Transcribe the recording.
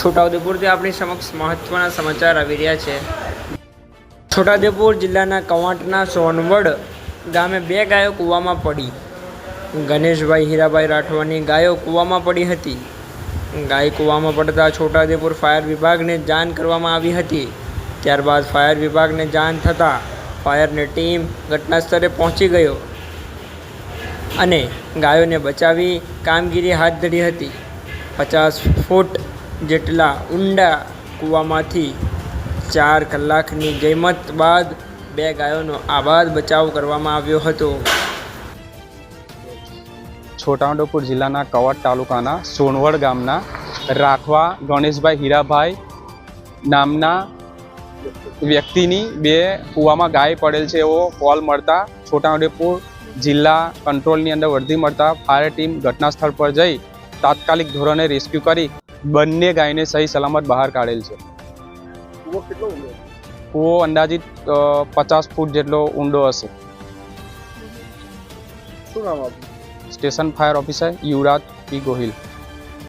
છોટાઉદેપુરથી આપણી સમક્ષ મહત્ત્વના સમાચાર આવી રહ્યા છે. છોટાઉદેપુર જિલ્લાના કવાંટના સોનવડ ગામે બે ગાયો કૂવામાં પડી. ગણેશભાઈ હીરાભાઈ રાઠવાની ગાયો કૂવામાં પડી હતી. ગાય કૂવામાં પડતા છોટાઉદેપુર ફાયર વિભાગને જાણ કરવામાં આવી હતી. ત્યારબાદ ફાયર વિભાગને જાણ થતાં ફાયરની ટીમ ઘટના સ્થળે પહોંચી ગયો અને ગાયોને બચાવી કામગીરી હાથ ધરી હતી. પચાસ ફૂટ જેટલા ઊંડા કૂવામાંથી ચાર કલાકની જહેમત બાદ બે ગાયોનો આબાદ બચાવ કરવામાં આવ્યો હતો. છોટાઉદેપુર જિલ્લાના કવાડ તાલુકાના સોનવડ ગામના રાખવા ગણેશભાઈ હીરાભાઈ નામના વ્યક્તિની બે કૂવામાં ગાય પડેલ છે. એવો કોલ મળતા છોટાઉદેપુર જિલ્લા કંટ્રોલની અંદર વર્ધી મળતા ફાયર ટીમ ઘટના સ્થળ પર જઈ તાત્કાલિક ધોરણે રેસ્ક્યુ કરી બંને ગાયને સહી સલામત બહાર કાઢેલ છે. કૂવો અંદાજિત પચાસ ફૂટ જેટલો ઊંડો હશે. Station fire officer Yuvraj P Gohil.